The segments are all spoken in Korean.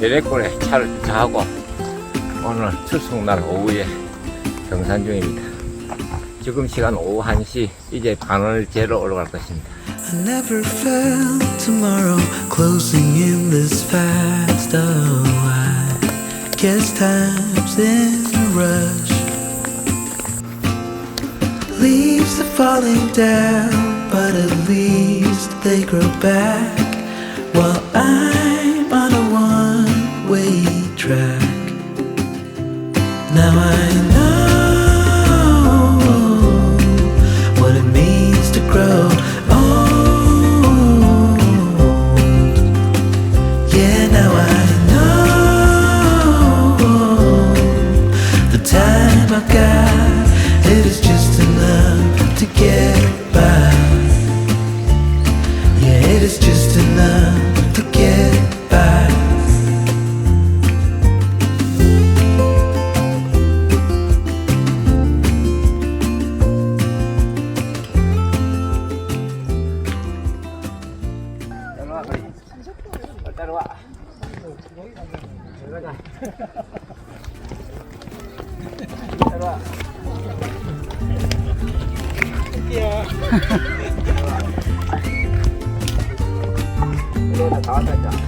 대례골에 차를 주차하고 오늘 출석날 오후에 등산 중입니다. 지금 시간 오후 1시 이제 반을 재러 올라갈 것입니다. I never felt tomorrow closing in this fast. Oh, I guess time's in a rush. Leaves are falling down, but at least they grow back. While I'm it is just enough to get by. Yeah, it is just enough to get by. 따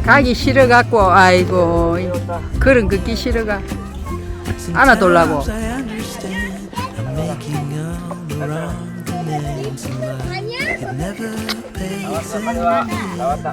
가기 싫어갖고 아이고 그런 걷기 싫어가 빨리 와. 나왔다,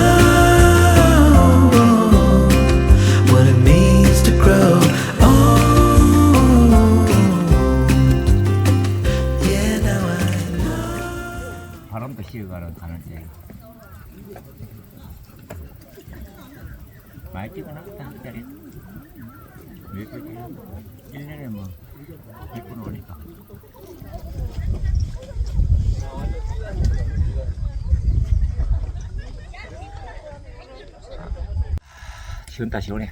많이 찍어놨다 한 자리 몇 개지 1년에 뭐 6분 오니까. 시원다 시원해.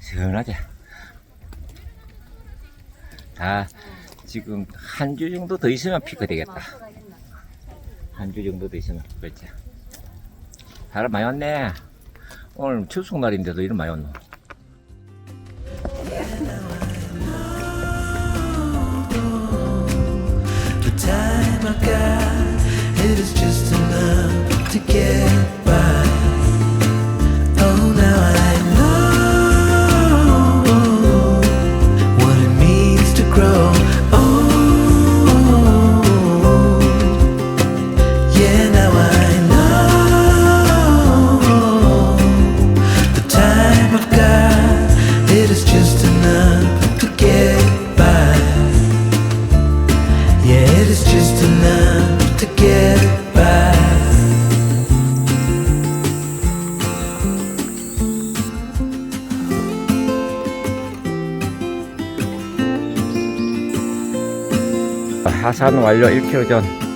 시원하게 다 지금 한 주 정도 더 있으면 피크 되겠다. 한 주 정도 더 있으면 그렇지. 사람 많이 왔네 오늘 출석날인데도 이런 많이 The time I got, it is just enough to get by. 하산 완료 1km 전